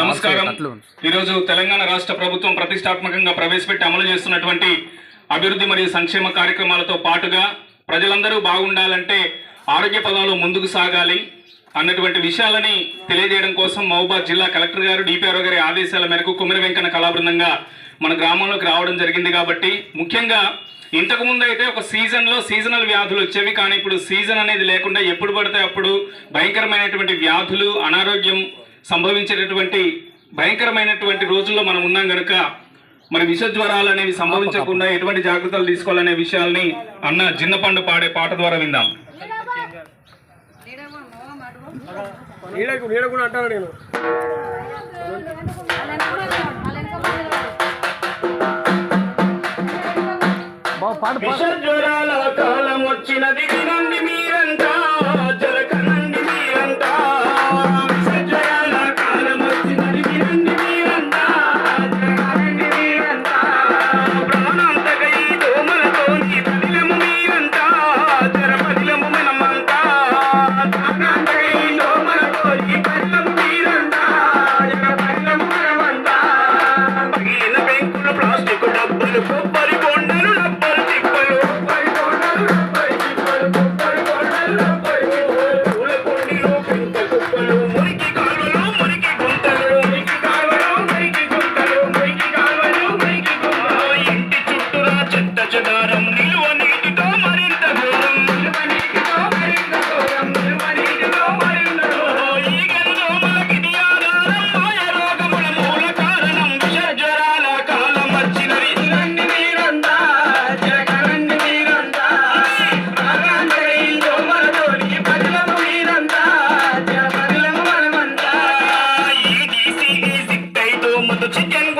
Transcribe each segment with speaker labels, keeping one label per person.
Speaker 1: నమస్కారం. ఈరోజు తెలంగాణ రాష్ట్ర ప్రభుత్వం ప్రతిష్టాత్మకంగా ప్రవేశపెట్టి అమలు చేస్తున్నటువంటి అభివృద్ధి మరియు సంక్షేమ కార్యక్రమాలతో పాటుగా ప్రజలందరూ బాగుండాలంటే ఆరోగ్య పదంలో ముందుకు సాగాలి అన్నటువంటి విషయాలని తెలియజేయడం కోసం మహబూబాద్ జిల్లా కలెక్టర్ గారు డిపిఆర్ఓ గారి ఆదేశాల మేరకు కుమిరి వెంకన్న కళాబృందంగా మన గ్రామంలోకి రావడం జరిగింది కాబట్టి ముఖ్యంగా ఇంతకు ముందు అయితే ఒక సీజన్లో సీజనల్ వ్యాధులు వచ్చేవి కానీ ఇప్పుడు సీజన్ అనేది లేకుండా ఎప్పుడు పడితే అప్పుడు భయంకరమైనటువంటి వ్యాధులు అనారోగ్యం సంభవించేటటువంటి భయంకరమైనటువంటి రోజుల్లో మనం ఉన్నాం కనుక మరి విష జ్వరాలు అనేవి సంభవించకుండా ఎటువంటి జాగ్రత్తలు తీసుకోవాలనే విషయాల్ని అన్న జిన్నపండు పాడే పాట ద్వారా విందాం.
Speaker 2: అంటాను నేను
Speaker 1: విష జ్వరాల కాలం వచ్చినది వినండి మీ I'm sticking up for the football.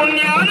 Speaker 1: Yeah.